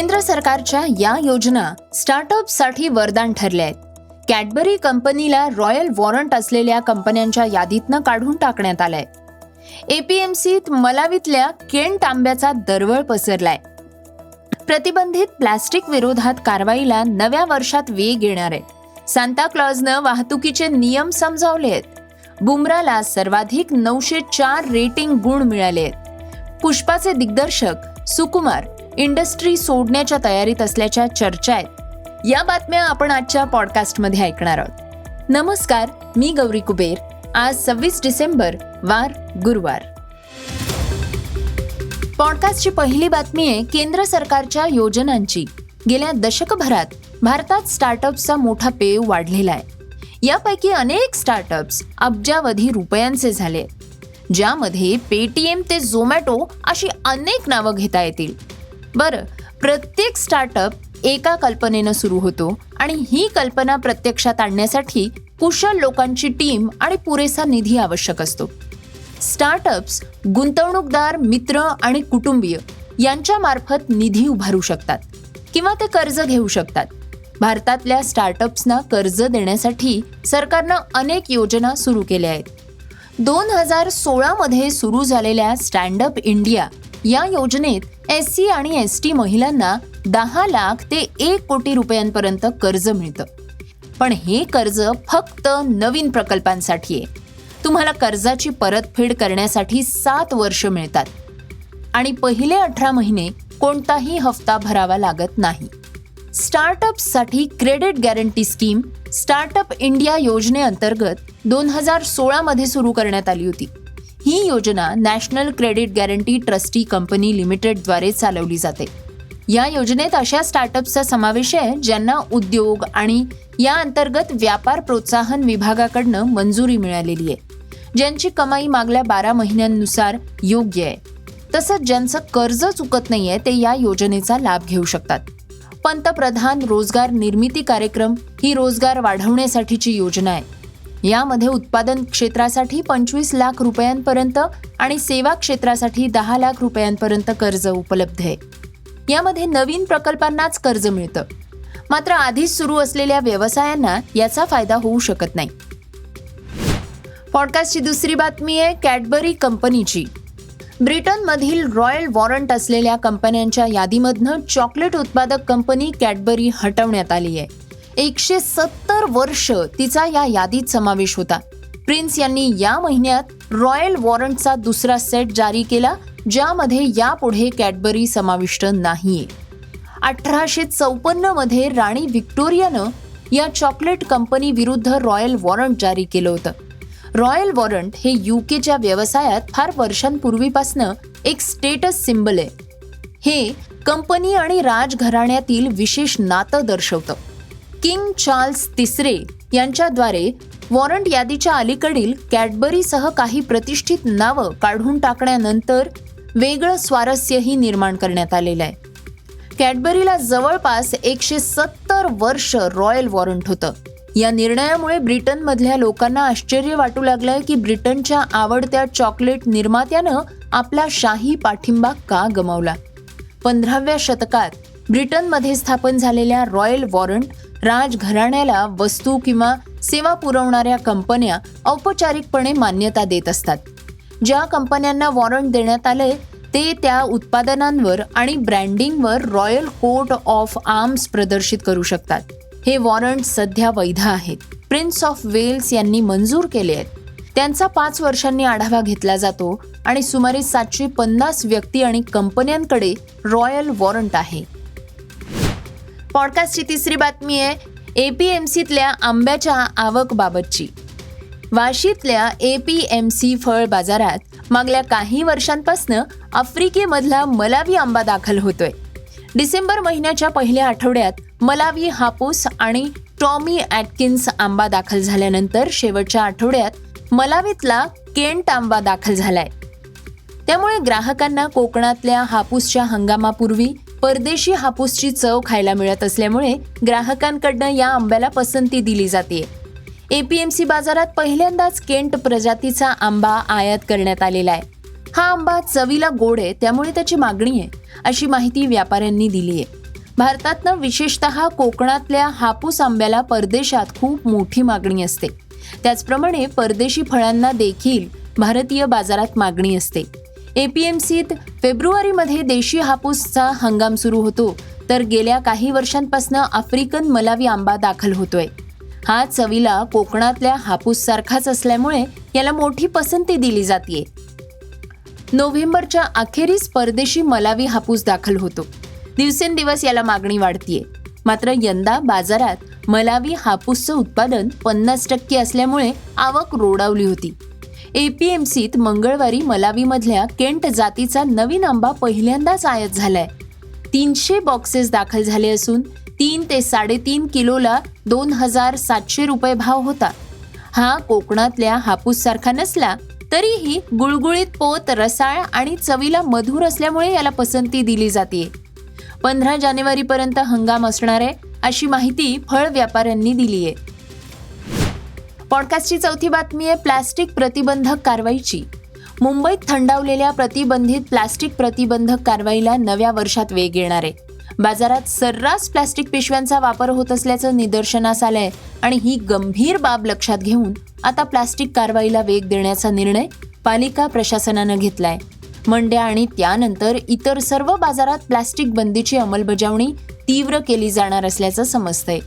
केंद्र सरकारच्या या योजना स्टार्टअपसाठी वरदान ठरल्या आहेत कॅडबरी कंपनीला रॉयल वॉरंट असलेल्या कंपन्यांच्या यादीतनं काढून टाकण्यात आलंय. एपीएमसीत मलावीतल्या केंट आंब्याचा दरवळ पसरलाय. प्रतिबंधित प्लास्टिक विरोधात कारवाईला नव्या वर्षात वेग येणार आहे. सांताक्लॉजनं वाहतुकीचे नियम समजावले आहेत बुमराला सर्वाधिक नऊशे चार रेटिंग गुण मिळाले आहेत पुष्पाचे दिग्दर्शक सुकुमार इंडस्ट्री सोडण्याच्या तयारीत असल्याच्या चर्चा आहेत. या बातम्या आपण आजच्या पॉडकास्टमध्ये ऐकणार आहोत. नमस्कार मी गौरी कुबेर. आज सव्वीस डिसेंबर वार गुरुवार. पॉडकास्टची पहिली बातमी आहे केंद्र सरकारच्या योजनांची. गेल्या दशकभरात भारतात स्टार्टअप्सचा मोठा पेव वाढलेला आहे. यापैकी अनेक स्टार्टअप्स अब्जावधी रुपयांचे झाले ज्यामध्ये पेटीएम ते झोमॅटो अशी अनेक नावं घेता येतील. बरं प्रत्येक स्टार्टअप एका कल्पनेनं सुरू होतो आणि ही कल्पना प्रत्यक्षात आणण्यासाठी कुशल लोकांची टीम आणि पुरेसा निधी आवश्यक असतो. स्टार्टअप्स गुंतवणूकदार मित्र आणि कुटुंबीय यांच्या मार्फत निधी उभारू शकतात किंवा ते कर्ज घेऊ शकतात. भारतातल्या स्टार्टअप्सना कर्ज देण्यासाठी सरकारनं अनेक योजना सुरू केल्या आहेत. दोन हजार सोळामध्ये सुरू झालेल्या स्टँडअप इंडिया या योजनेत एस सी आणि एस टी महिलांना दहा लाख ते एक कोटी रुपयांपर्यंत कर्ज मिळतं. पण हे कर्ज फक्त नवीन प्रकल्पांसाठी आहे. तुम्हाला कर्जाची परतफेड करण्यासाठी सात वर्ष मिळतात. आणि पहिले अठरा महिने कोणताही हफ्ता भरावा लागत नाही. स्टार्टअप्ससाठी credit guarantee scheme startup India योजनेअंतर्गत दोन हजार सोळामध्ये सुरू करण्यात आली होती. ही योजना national credit guarantee trustee company लिमिटेडद्वारे चालवली जाते. या योजनेत अशा स्टार्टअप्सचा समावेश आहे ज्यांना उद्योग आणि या अंतर्गत व्यापार प्रोत्साहन विभागाकडनं मंजुरी मिळालेली आहे. ज्यांची कमाई मागल्या बारा महिन्यांनुसार योग्य आहे. तसंच ज्यांचं कर्ज चुकत नाहीये ते या योजनेचा लाभ घेऊ शकतात. पंतप्रधान रोजगार निर्मिती कार्यक्रम ही रोजगार वाढवण्यासाठीची योजना आहे. यामध्ये उत्पादन क्षेत्रासाठी पंचवीस लाख रुपयांपर्यंत आणि सेवा क्षेत्रासाठी दहा लाख रुपयांपर्यंत कर्ज उपलब्ध आहे. यामध्ये नवीन प्रकल्पांनाच कर्ज मिळतं. मात्र आधीच सुरू असलेल्या व्यवसायांना याचा फायदा होऊ शकत नाही. पॉडकास्टची दुसरी बातमी आहे कॅडबरी कंपनीची. ब्रिटनमधील रॉयल वॉरंट असलेल्या कंपन्यांच्या यादीमधनं चॉकलेट उत्पादक कंपनी कॅडबरी हटवण्यात आली आहे. एकशे सत्तर वर्ष तिचा या यादीत समावेश होता. प्रिन्स यांनी या महिन्यात रॉयल वॉरंटचा दुसरा सेट जारी केला ज्यामध्ये यापुढे कॅडबरी समाविष्ट नाहीये. अठराशे चौपन्नमध्ये राणी व्हिक्टोरियानं या चॉकलेट कंपनी विरुद्ध रॉयल वॉरंट जारी केलं होतं. रॉयल वॉरंट हे युकेच्या व्यवसायात फार वर्षांपूर्वीपासनं एक स्टेटस सिम्बल आहे. हे कंपनी आणि राजघराण्यातील विशेष नातं दर्शवतं. किंग चार्ल्स तिसरे यांच्याद्वारे वॉरंट यादीच्या अलीकडील कॅडबरीसह काही प्रतिष्ठित नावं काढून टाकण्यानंतर वेगळं स्वारस्यही निर्माण करण्यात आलेलं आहे. कॅडबरीला जवळपास एकशे सत्तर वर्ष रॉयल वॉरंट होतं. या निर्णयामुळे ब्रिटनमधल्या लोकांना आश्चर्य वाटू लागलंय की ब्रिटनच्या आवडत्या चॉकलेट निर्मात्यानं आपला शाही पाठिंबा का गमावला? पंधराव्या शतकात ब्रिटनमध्ये स्थापन झालेल्या रॉयल वॉरंट राजघराण्याला वस्तू किंवा सेवा पुरवणाऱ्या कंपन्या औपचारिकपणे मान्यता देत असतात. ज्या कंपन्यांना वॉरंट देण्यात आले ते त्या उत्पादनांवर आणि ब्रँडिंगवर रॉयल कोट ऑफ आर्म्स प्रदर्शित करू शकतात. हे वॉरंट सध्या वैध आहेत. प्रिन्स ऑफ वेल्स यांनी मंजूर केले आहेत. त्यांचा पाच वर्षांनी आढावा घेतला जातो आणि सुमारे सातशे पन्नास व्यक्ती आणि कंपन्यांकडे रॉयल वॉरंट आहे. पॉडकास्टची तिसरी बातमी आहे ए पी एम सीतल्या आंब्याच्या आवकबाबतची. वाशीतल्या ए पी एम सी फळ बाजारात मागल्या काही वर्षांपासनं आफ्रिकेमधला मलावी आंबा दाखल होतोय. डिसेंबर महिन्याच्या पहिल्या आठवड्यात मलावी हापूस आणि टॉमी ॲटकिन्स आंबा दाखल झाल्यानंतर शेवटच्या आठवड्यात मलावीतला केंट आंबा दाखल झालाय. त्यामुळे ग्राहकांना कोकणातल्या हापूसच्या हंगामापूर्वी परदेशी हापूसची चव खायला मिळत असल्यामुळे ग्राहकांकडनं या आंब्याला पसंती दिली जाते. एपीएमसी बाजारात पहिल्यांदाच केंट प्रजातीचा आंबा आयात करण्यात आलेला आहे. हा आंबा चवीला गोड आहे त्यामुळे त्याची मागणी आहे अशी माहिती व्यापाऱ्यांनी दिली आहे. भारतातनं विशेषतः कोकणातल्या हापूस आंब्याला परदेशात खूप मोठी मागणी असते. त्याचप्रमाणे परदेशी फळांना देखील भारतीय बाजारात मागणी असते. एपीएमसीत फेब्रुवारीमध्ये देशी हापूसचा हंगाम सुरू होतो. तर गेल्या काही वर्षांपासून आफ्रिकन मलावी आंबा दाखल होतोय. हा चवीला कोकणातल्या हापूस सारखाच असल्यामुळे याला मोठी पसंती दिली जाते नोव्हेंबरच्या अखेरीस परदेशी मलावी हापूस दाखल होतो. दिवसेंदिवस याला मागणी वाढतीये. मात्र यंदा बाजारात मलावी हापूसचं उत्पादन पन्नास टक्के असल्यामुळे आवक रोडावली होती. एपीएमसीत मंगळवारी मलावीमधल्या केंट जातीचा नवीन आंबा पहिल्यांदाच आयात झालाय. तीनशे बॉक्सेस दाखल झाले असून तीन ते साडेतीन किलोला दोन हजार सातशे रुपये भाव होता. हा कोकणातल्या हापूस सारखा नसला तरीही गुळगुळीत पोत रसाळ आणि चवीला मधुर असल्यामुळे याला पसंती दिली जाते पंधरा जानेवारीपर्यंत हंगाम असणार आहे अशी माहिती फळ व्यापाऱ्यांनी दिली आहे पॉडकास्टची चौथी बातमी आहे प्लास्टिक प्रतिबंधक कारवाईची. मुंबईत थंडावलेल्या प्रतिबंधित प्लास्टिक प्रतिबंधक कारवाईला नव्या वर्षात वेग येणार आहे. बाजारात सर्रास प्लास्टिक पिशव्यांचा वापर होत असल्याचं निदर्शनास आलंय आणि ही गंभीर बाब लक्षात घेऊन आता प्लास्टिक कारवाईला वेग देण्याचा निर्णय पालिका प्रशासनानं घेतलाय. मंड्या आणि त्यानंतर इतर सर्व बाजारात प्लास्टिक बंदीची अंमलबजावणी तीव्र केली जाणार असल्याचं समजतंय.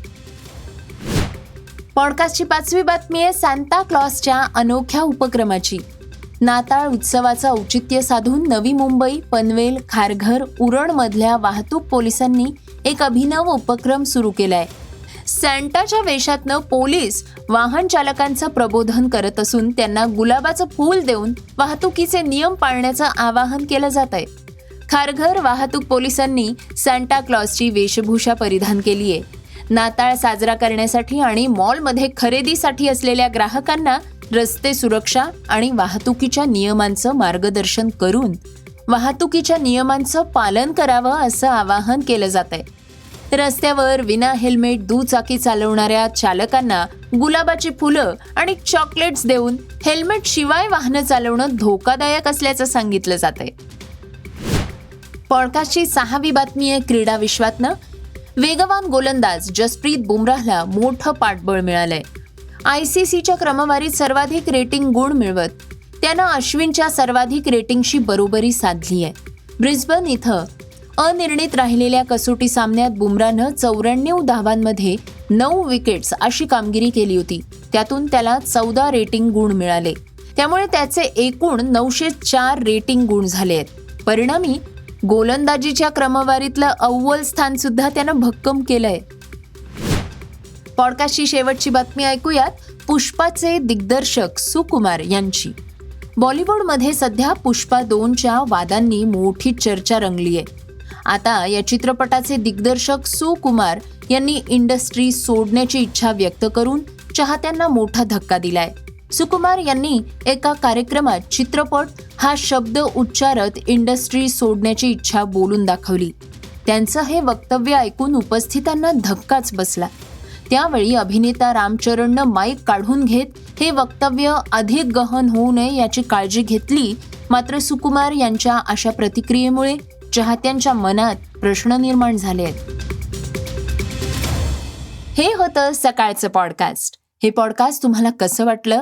पॉडकास्टची पाचवी बातमी आहे सांता क्लॉसच्या अनोख्या उपक्रमाची. नाताळ उत्सवाचं औचित्य साधून नवी मुंबई पनवेल खारघर उरणमधल्या वाहतूक पोलिसांनी एक अभिनव उपक्रम सुरू केलाय. सँटाच्या वेशातनं पोलीस वाहन चालकांचं प्रबोधन करत असून त्यांना गुलाबाचं फूल देऊन वाहतुकीचे नियम पाळण्याचं आवाहन केलं जात आहे खारघर वाहतूक पोलिसांनी सँटा क्लॉसची वेशभूषा परिधान केली आहे नाताळ साजरा करण्यासाठी आणि मॉलमध्ये खरेदीसाठी असलेल्या ग्राहकांना रस्ते सुरक्षा आणि वाहतुकीच्या नियमांचं मार्गदर्शन करून वाहतुकीच्या नियमांचं पालन करावं असं आवाहन केलं जात आहे रस्त्यावर विना हेल्मेट दुचाकी चालवणाऱ्या चालकांना गुलाबाची फुलं आणि चॉकलेट्स देऊन हेल्मेट शिवाय वाहनं चालवणं धोकादायक असल्याचं सांगितलं जात आहे पॉडकास्टची सहावी बातमी आहे क्रीडा विश्वातनं. वेगवान गोलंदाज जसप्रीत बुमराहला मोठं पाठबळ मिळालंय. आय सी सीच्या क्रमवारीत सर्वाधिक रेटिंग गुण मिळवत त्यानं अश्विनच्या सर्वाधिक रेटिंगशी बरोबरी साधली आहे. ब्रिस्बन इथं अनिर्णित राहिलेल्या कसोटी सामन्यात बुमरानं चौऱ्याण्णव धावांमध्ये नऊ विकेट्स अशी कामगिरी केली होती. त्यातून त्याला चौदा रेटिंग गुण मिळाले. त्यामुळे त्याचे एकूण नऊशे चार रेटिंग गुण झाले आहेत. परिणामी गोलंदाजीच्या क्रमवारीतलं अव्वल स्थान सुद्धा त्यानं भक्कम केलंय. पॉडकास्टची शेवटची बातमी ऐकूयात. पुष्पाचे दिग्दर्शक सुकुमार यांची. बॉलिवूडमध्ये सध्या पुष्पा दोनच्या वादांनी मोठी चर्चा रंगली आहे आता या चित्रपटाचे दिग्दर्शक सुकुमार यांनी इंडस्ट्री सोडण्याची इच्छा व्यक्त करून चाहत्यांना मोठा धक्का दिलाय. सुकुमार यांनी एका कार्यक्रमात चित्रपट हा शब्द उच्चारत इंडस्ट्री सोडण्याची इच्छा बोलून दाखवली. त्यांचं हे वक्तव्य ऐकून उपस्थितांना धक्काच बसला. त्यावेळी अभिनेता रामचरणनं माईक काढून घेत हे वक्तव्य अधिक गहन होऊ नये याची काळजी घेतली मात्र सुकुमार यांच्या अशा प्रतिक्रियेमुळे चाहत्यांच्या मनात प्रश्न निर्माण झाले आहेत. हे होतं सकाळचं पॉडकास्ट. हे पॉडकास्ट तुम्हाला कसं वाटलं?